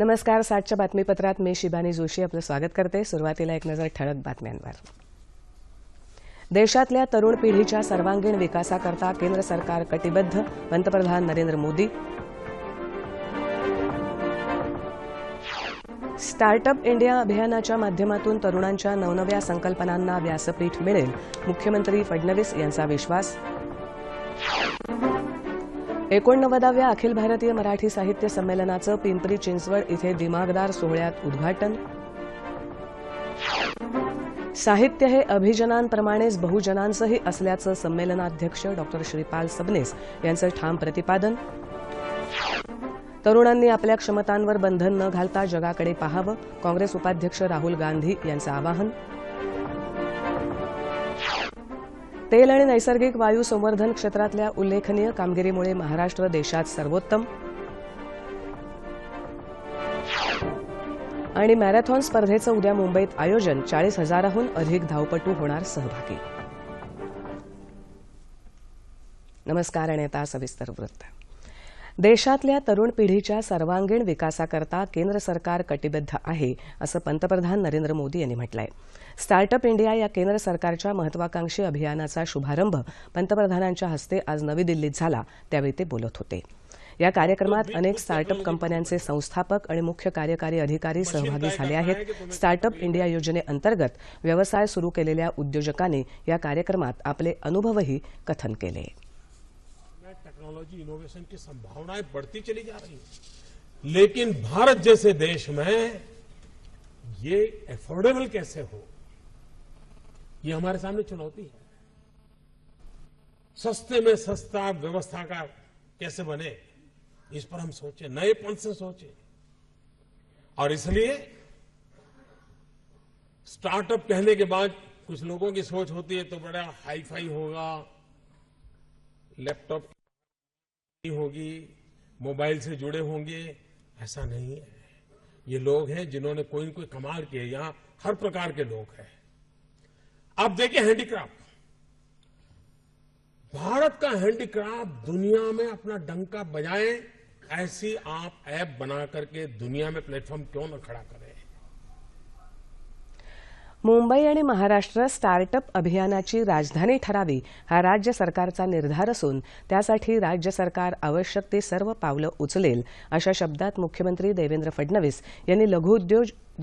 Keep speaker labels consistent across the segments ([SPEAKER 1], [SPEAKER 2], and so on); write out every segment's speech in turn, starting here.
[SPEAKER 1] नमस्कार सातच्या बातमीपत्रात मी शिबानी जोशी आपलं स्वागत करते. सुरुवातीला एक नजर ठळक बातम्यांवर. देशातल्या तरुण पिढीच्या सर्वांगीण विकासाकरता केंद्र सरकार कटिबद्ध पंतप्रधान नरेंद्र मोदी. स्टार्टअप इंडिया अभियानाच्या माध्यमातून तरुणांच्या नवनव्या संकल्पनांना व्यासपीठ मिळेल मुख्यमंत्री फडणवीस यांचा विश्वास. एकोणनव्वदाव्या अखिल भारतीय मराठी साहित्य संमेलनाचं पिंपरी चिंचवड इथे दिमागदार सोहळ्यात उद्घाटन. साहित्य हे अभिजनांप्रमाणेच बहुजनांचंही असल्याचं संमेलनाध्यक्ष डॉ. श्रीपाल सबनीस यांचं ठाम प्रतिपादन. तरुणांनी आपल्या क्षमतांवर बंधन न घालता जगाकडे पाहावं काँग्रेस उपाध्यक्ष राहुल गांधी यांचं आवाहन. तेल आणि नैसर्गिक वायू संवर्धन क्षेत्रातल्या उल्लेखनीय कामगिरीमुळे महाराष्ट्र देशात सर्वोत्तम. आणि मॅरेथॉन स्पर्धेचं उद्या मुंबईत आयोजन चाळीस हजाराहून अधिक धावपटू होणार सहभागी. नमस्कार आणि आता सविस्तर वृत्त. देशातल्या तरुण पिढीच्या सर्वांगीण विकासाकरता केंद्र सरकार कटिबद्ध आहे असं पंतप्रधान नरेंद्र मोदी यांनी म्हटलं आहे स्टार्टअप इंडिया या केंद्र सरकारच्या महत्वाकांक्षी अभियानाचा शुभारंभ पंतप्रधानांच्या हस्ते आज नवी दिल्लीत झाला त्यावेळी ते बोलत होते. या कार्यक्रमात अनेक स्टार्टअप कंपन्यांचे संस्थापक आणि मुख्य कार्यकारी अधिकारी सहभागी झाले आहेत. स्टार्टअप इंडिया योजनेअंतर्गत व्यवसाय सुरू केलेल्या उद्योजकांनी या कार्यक्रमात आपले अनुभवही कथन केले.
[SPEAKER 2] टेक्नोलॉजी इनोवेशन की संभावनाएँ बढ़ती चली जा रही हैं। लेकिन भारत जैसे देश में ये एफोर्डेबल कैसे हो? ये हमारे सामने चुनौती है। सस्ते में सस्ता व्यवस्था का कैसे बने, इस पर हम सोचें नएपन से सोचे। और इसलिए स्टार्टअप कहने के बाद कुछ लोगों की सोच होती है तो बड़ा हाईफाई होगा लैपटॉप होगी, मोबाइल से जुड़े होंगे। ऐसा नहीं है। ये लोग हैं जिन्होंने कोई न कोई कमाल किए यहाँ हर प्रकार के लोग हैं। आप देखिए हैंडीक्राफ्ट। भारत का हैंडीक्राफ्ट दुनिया में अपना डंका बजाए, ऐसी आप ऐप बना करके दुनिया में प्लेटफॉर्म क्यों न खड़ा करें?
[SPEAKER 1] मुंबई आणि महाराष्ट्र स्टार्टअप अभियानाची राजधानी ठरावी हा राज्य सरकारचा निर्धार असून त्यासाठी राज्य सरकार आवश्यक ती सर्व पावलं उचलेल अशा शब्दात मुख्यमंत्री देवेंद्र फडणवीस यांनी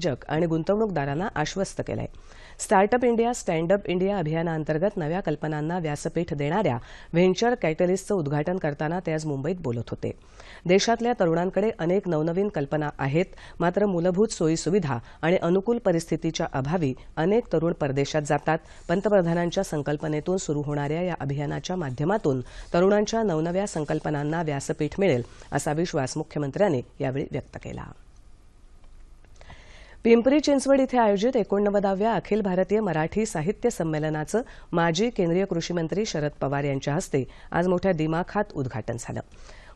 [SPEAKER 1] जग आणि गुंतवणूकदारांना आश्वस्त केलं आहे स्टार्टअप इंडिया स्टँडअप इंडिया अभियानाअंतर्गत नव्या कल्पनांना व्यासपीठ देणाऱ्या व्हेंचर कॅटलिस्टचं उद्घाटन करताना ते आज मुंबईत बोलत होते. देशातल्या तरुणांकडे अनेक नवनवीन कल्पना आहेत मात्र मूलभूत सोयीसुविधा आणि अनुकूल परिस्थितीच्या अभावी अनेक तरुण परदेशात जातात. पंतप्रधानांच्या संकल्पनेतून सुरू होणाऱ्या या अभियानाच्या माध्यमातून तरुणांच्या नवनव्या संकल्पनांना व्यासपीठ मिळेल असा विश्वास मुख्यमंत्र्यांनी यावेळी व्यक्त केला. पिंपरी चिंचवड इथं आयोजित एकोणनव्वदाव्या अखिल भारतीय मराठी साहित्य संमेलनाचं माजी केंद्रीय कृषी मंत्री शरद पवार यांच्या हस्ते आज मोठ्या दिमाखात उद्घाटन झालं.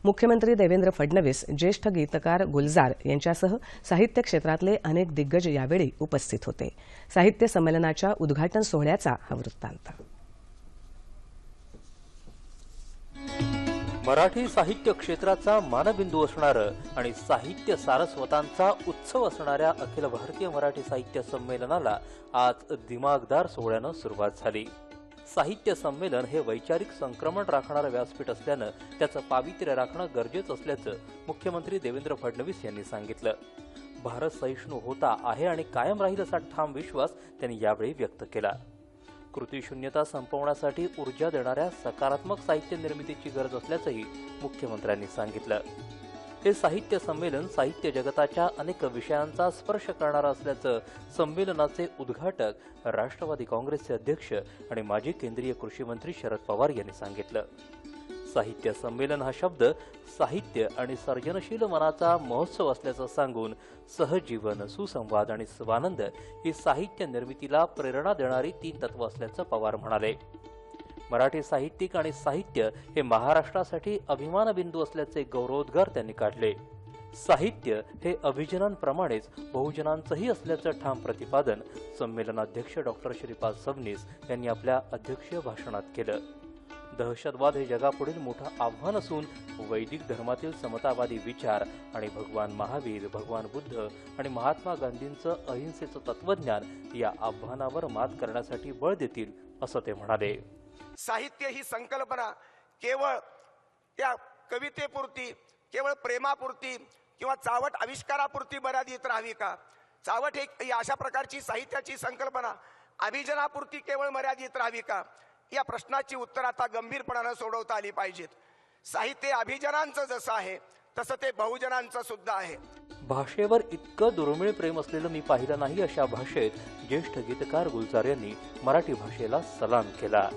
[SPEAKER 1] मुख्यमंत्री देवेंद्र फडणवीस ज्येष्ठ गीतकार गुलजार यांच्यासह साहित्य क्षेत्रातले अनेक दिग्गज यावेळी उपस्थित होते. साहित्य संमेलनाच्या उद्घाटन सोहळ्याचा हा वृत्तांत.
[SPEAKER 3] मराठी साहित्य क्षेत्राचा मानबिंदू असणारं आणि साहित्य सारस्वतांचा उत्सव असणाऱ्या अखिल भारतीय मराठी साहित्य संमेलनाला आज दिमागदार सोहळ्यानं सुरुवात झाली. साहित्य संमेलन हे वैचारिक संक्रमण राखणारं व्यासपीठ असल्यानं त्याचं पावित्र्य राखणं गरजेचं असल्याचं मुख्यमंत्री देवेंद्र फडणवीस यांनी सांगितलं. भारत सहिष्णू होता आहे आणि कायम राहील असा ठाम विश्वास त्यांनी यावेळी व्यक्त केला. कृतीशून्यता संपवण्यासाठी ऊर्जा देणाऱ्या सकारात्मक साहित्य निर्मितीची गरज असल्याचंही मुख्यमंत्र्यांनी सांगितलं. हे साहित्य संमेलन साहित्य जगताच्या अनेक विषयांचा स्पर्श करणारं असल्याचं संमेलनाचे उद्घाटक राष्ट्रवादी काँग्रेसचे अध्यक्ष आणि माजी केंद्रीय कृषी मंत्री शरद पवार यांनी सांगितलं. साहित्य संमेलन हा शब्द साहित्य आणि सर्जनशील मनाचा महोत्सव असल्याचं सांगून सहजीवन सुसंवाद आणि स्वानंद ही साहित्य निर्मितीला प्रेरणा देणारी तीन तत्व असल्याचं पवार म्हणाले. मराठी साहित्यिक आणि साहित्य हे महाराष्ट्रासाठी अभिमान बिंदू असल्याचे गौरवोद्गार त्यांनी काढले. साहित्य हे अभिजनांप्रमाणेच बहुजनांचंही असल्याचं ठाम प्रतिपादन संमेलनाध्यक्ष डॉक्टर श्रीपाद सबनीस यांनी आपल्या अध्यक्षीय भाषणात केलं. दहशतवाद हे जगापुढील मोठं आव्हान असून वैदिक धर्मातील समतावादी विचार आणि भगवान महावीर भगवान बुद्ध आणि महात्मा गांधींचं अहिंसेचं तत्वज्ञान या आव्हानावर मात करण्यासाठी बळ देतील असं ते म्हणाले.
[SPEAKER 4] साहित्य ही संकल्पना केवळ त्या कवितेपुरती केवळ प्रेमापुरती किंवा चावट आविष्कारापुरती मर्यादित राहावी का? चावट हे अशा प्रकारची साहित्याची संकल्पना अभिजनापुरती केवळ मर्यादित राहावी का? या प्रश्नाची उत्तर आता गंभीरपणानं सोडवता आली पाहिजेत. साहित्य अभिजनांचं जसं आहे तसं ते बहुजनांचं सुद्धा आहे.
[SPEAKER 3] भाषेवर इतकं दुर्मिळ प्रेम असलेलं मी पाहिलं नाही अशा भाषेत ज्येष्ठ गीतकार गुलजार यांनी मराठी भाषेला सलाम केला.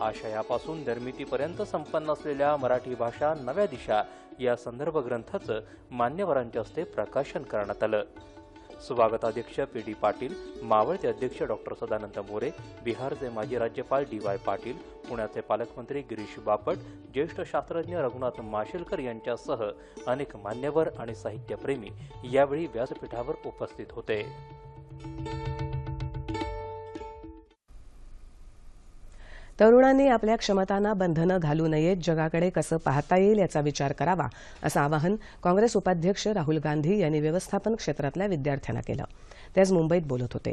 [SPEAKER 3] आशयापासून निर्मितीपर्यंत संपन्न असलेल्या मराठी भाषा नव्या दिशा या संदर्भ ग्रंथाचं मान्यवरांच्या हस्ते प्रकाशन करण्यात आलं. स्वागताध्यक्ष पी डी पाटील मावळचे अध्यक्ष डॉक्टर सदानंद मोरे बिहारचे माजी राज्यपाल डी वाय पाटील पुण्याचे पालकमंत्री गिरीश बापट ज्येष्ठ शास्त्रज्ञ रघुनाथ माशेलकर यांच्यासह अनेक मान्यवर आणि साहित्यप्रेमी यावेळी व्यासपीठावर उपस्थित होते.
[SPEAKER 1] तरुणांनी आपल्या क्षमतांना बंधनं घालू नयेत जगाकडे कसं पाहता येईल याचा विचार करावा असं आवाहन काँग्रेस उपाध्यक्ष राहुल गांधी यांनी व्यवस्थापन क्षेत्रातल्या विद्यार्थ्यांना केलं. ते आज मुंबईत बोलत होते.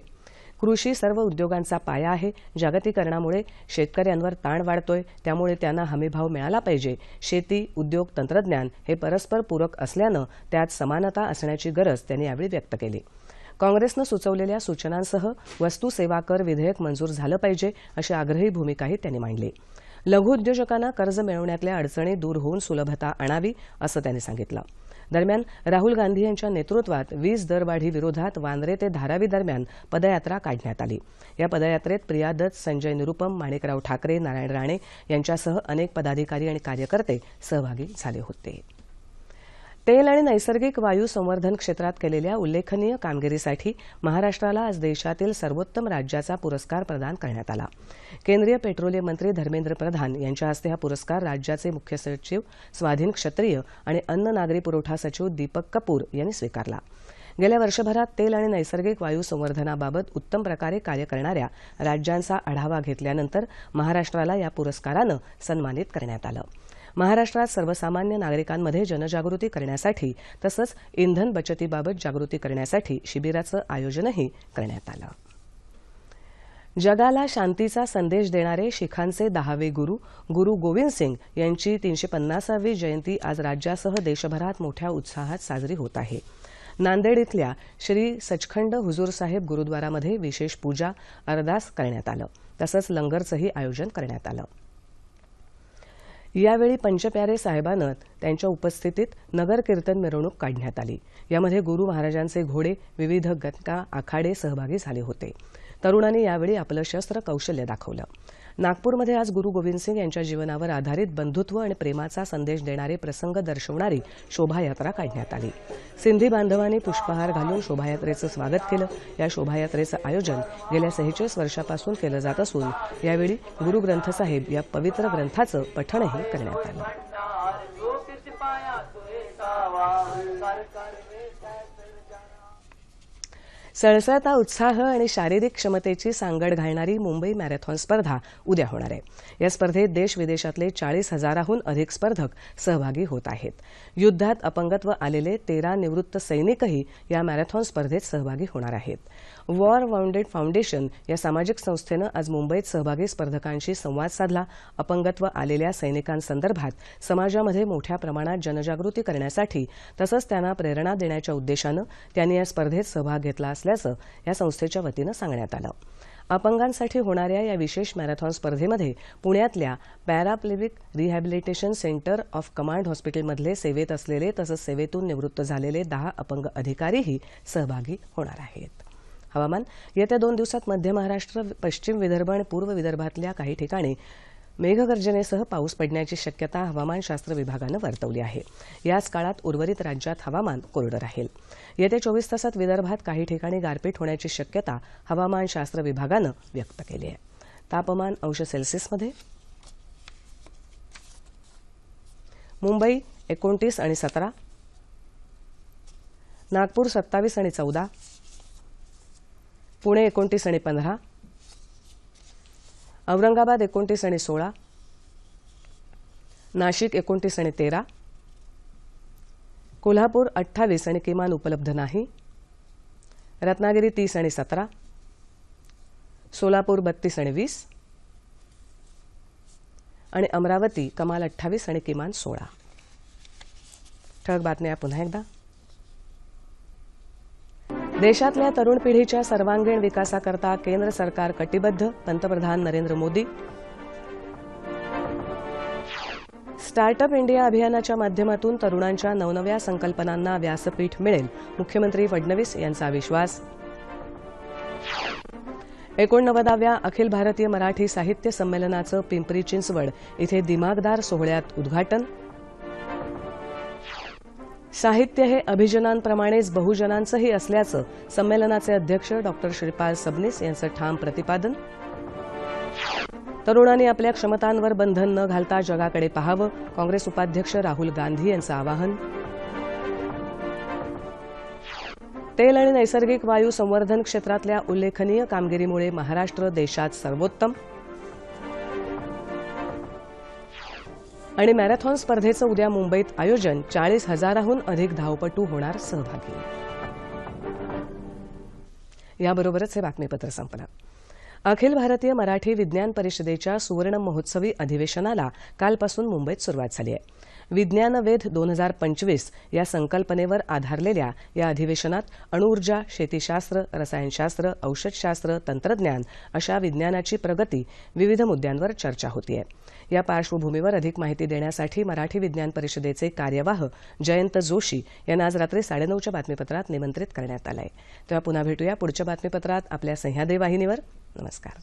[SPEAKER 1] कृषी सर्व उद्योगांचा पाया आहे. जागतिकरणामुळे शेतकऱ्यांवर ताण वाढतोय. त्यामुळे त्यांना हमीभाव मिळाला पाहिजे. शेती उद्योग तंत्रज्ञान हे परस्पर पूरक असल्यानं त्यात समानता असण्याची गरज त्यांनी यावेळी व्यक्त केली. काँग्रेसनं सुचवलेल्या सूचनांसह वस्तू सेवा कर विधेयक मंजूर झालं पाहिजे अशी आग्रही भूमिकाही त्यांनी मांडली. लघु उद्योजकांना कर्ज मिळवण्यातल्या अडचणी दूर होऊन सुलभता आणावी असं त्यांनी सांगितलं. दरम्यान राहुल गांधी यांच्या नेतृत्वात वीज दरवाढी विरोधात वांद्रे ते धारावी दरम्यान पदयात्रा काढण्यात आली. या पदयात्रेत प्रिया दत्त संजय निरुपम माणिकराव ठाकरे नारायण राणे यांच्यासह अनेक पदाधिकारी आणि कार्यकर्ते सहभागी झाले होते. तेल आणि नैसर्गिक वायू संवर्धन क्षेत्रात केलेल्या उल्लेखनीय कामगिरीसाठी महाराष्ट्राला आज देशातील सर्वोत्तम राज्याचा पुरस्कार प्रदान करण्यात आला. केंद्रीय पेट्रोलियम मंत्री धर्मेंद्र प्रधान यांच्या हस्ते हा पुरस्कार राज्याचे मुख्य सचिव स्वाधीन क्षत्रिय आणि अन्न नागरी पुरवठा सचिव दीपक कपूर यांनी स्वीकारला. गेल्या वर्षभरात तेल आणि नैसर्गिक वायू संवर्धनाबाबत उत्तम प्रकारे कार्य करणाऱ्या राज्यांचा आढावा घेतल्यानंतर महाराष्ट्राला या पुरस्कारानं सन्मानित करण्यात आलं. महाराष्ट्रात सर्वसामान्य नागरिकांमध्ये जनजागृती करण्यासाठी तसंच इंधन बचतीबाबत जागृती करण्यासाठी शिबिराचं आयोजनही करण्यात आलं. जगाला शांतीचा संदेश देणारे शिखांचे दहावे गुरु गुरु गोविंद सिंग यांची तीनशे पन्नासावी जयंती आज राज्यासह देशभरात मोठ्या उत्साहात साजरी होत आहे. नांदेड इथल्या श्री सचखंड हुजूर साहेब गुरुद्वारामध्ये विशेष पूजा अरदास करण्यात आलं. तसंच लंगरचंही आयोजन करण्यात आलं. यावेळी पंचप्यारे साहेबानं त्यांच्या उपस्थितीत नगर कीर्तन मिरवणूक काढण्यात आली. यामध्ये गुरु महाराजांचे घोडे विविध गतका आखाडे सहभागी झाले होते. तरुणांनी यावेळी आपलं शस्त्र कौशल्य दाखवलं. नागपूरमध्ये आज गुरु गोविंद सिंग यांच्या जीवनावर आधारित बंधुत्व आणि प्रेमाचा संदेश देणारे प्रसंग दर्शवणारी शोभायात्रा काढण्यात आली. सिंधी बांधवांनी पुष्पहार घालून शोभायात्रेचं स्वागत केलं. या शोभायात्रेचं आयोजन गेल्या सेहेचाळीस वर्षापासून केलं जात असून यावेळी गुरु ग्रंथसाहेब या पवित्र ग्रंथाचं पठणही करण्यात आलं. सळसळता उत्साह आणि शारीरिक क्षमतेची सांगड घालणारी मुंबई मॅरेथॉन स्पर्धा उद्या होणार आहे. या स्पर्धेत देश विदेशातले चाळीस हजाराहून अधिक स्पर्धक सहभागी होत आहेत. युद्धात अपंगत्व आलेले तेरा निवृत्त सैनिकही या मॅरेथॉन स्पर्धेत सहभागी होणार आहेत. वॉर वाउंडेड फाउंडेशन या सामाजिक संस्थेनं आज मुंबईत सहभागी स्पर्धकांशी संवाद साधला. अपंगत्व आलेल्या सैनिकांसंदर्भात समाजामध्ये मोठ्या प्रमाणात जनजागृती करण्यासाठी तसंच त्यांना प्रेरणा देण्याच्या उद्देशानं त्यांनी या स्पर्धेत सहभाग घेतला असल्याचं या संस्थेच्या वतीनं सांगण्यात आलं. अपंगांसाठी होणाऱ्या या विशेष मॅरेथॉन स्पर्धेमध्ये पुण्यातल्या paraplegic rehabilitation centre of command हॉस्पिटलमधले सेवेत असलेले तसंच सेवेतून निवृत्त झालेले दहा अपंग अधिकारीही सहभागी होणार आहेत. हवामान. येत्या दोन दिवसात मध्य महाराष्ट्र पश्चिम विदर्भ आणि पूर्व विदर्भातल्या काही ठिकाणी मेघगर्जनेसह पाऊस पडण्याची शक्यता हवामानशास्त्र विभागानं वर्तवली आहे. याच काळात उर्वरित राज्यात हवामान कोरडं राहील. येत्या चोवीस तासात विदर्भात काही ठिकाणी गारपीट होण्याची शक्यता हवामानशास्त्र विभागानं व्यक्त केली आहे. तापमान अंश सेल्सिअसमध्ये. मुंबई एकोणतीस आणि सतरा. नागपूर सत्तावीस आणि चौदा. पुणे एकोणतीस आणि पंधरा. औरंगाबाद एकोणतीस आणि सोळा. नाशिक एकोणतीस आणि तेरा. कोल्हापूर अठ्ठावीस आणि किमान उपलब्ध नाही. रत्नागिरी तीस आणि सतरा. सोलापूर बत्तीस आणि वीस. आणि अमरावती कमाल अठ्ठावीस आणि किमान सोळा. ठळक बातम्या पुन्हा एकदा. देशातल्या तरुण पिढीच्या सर्वांगीण विकासाकरता केंद्र सरकार कटिबद्ध पंतप्रधान नरेंद्र मोदी. स्टार्टअप इंडिया अभियानाच्या माध्यमातून तरुणांच्या नवनव्या संकल्पनांना व्यासपीठ मिळेल मुख्यमंत्री फडणवीस यांचा विश्वास. एकोणनव्वदाव्या अखिल भारतीय मराठी साहित्य संमेलनाचं पिंपरी चिंचवड इथे दिमागदार सोहळ्यात उद्घाटन. साहित्य हे अभिजनांप्रमाणेच बहुजनांचंही असल्याचं संमेलनाचे अध्यक्ष डॉक्टर श्रीपाल सबनीस यांचं ठाम प्रतिपादन. तरुणांनी आपल्या क्षमतांवर बंधन न घालता जगाकडे पाहावं काँग्रेस उपाध्यक्ष राहुल गांधी यांचं आवाहन. तेल आणि नैसर्गिक वायू संवर्धन क्षेत्रातल्या उल्लेखनीय कामगिरीमुळे महाराष्ट्र देशात सर्वोत्तम. आणि मॅरेथॉन स्पर्धेचं उद्या मुंबईत आयोजन. चाळीस हजाराहून अधिक धावपटू होणार सहभागी. याबरोबरच हे बातमीपत्र संपलं. अखिल भारतीय मराठी विज्ञान परिषदेच्या सुवर्ण महोत्सवी अधिवेशनाला कालपासून मुंबईत सुरुवात झाली आहे. विज्ञानवेध दोन हजार पंचवीस या संकल्पनेवर आधारलेल्या या अधिवेशनात अणुऊर्जा शेतीशास्त्र रसायनशास्त्र औषधशास्त्र तंत्रज्ञान अशा विज्ञानाची प्रगती विविध मुद्द्यांवर चर्चा होतीय. या पार्श्वभूमीवर अधिक माहिती देण्यासाठी मराठी विज्ञान परिषदेचे कार्यवाह जयंत जोशी यांना आज रात्री साडेनऊच्या बातमीपत्रात निमंत्रित करण्यात आलं आहे तेव्हा पुन्हा भेटूया पुढच्या बातमीपत्रात आपल्या सह्याद्री वाहिनीवर. नमस्कार.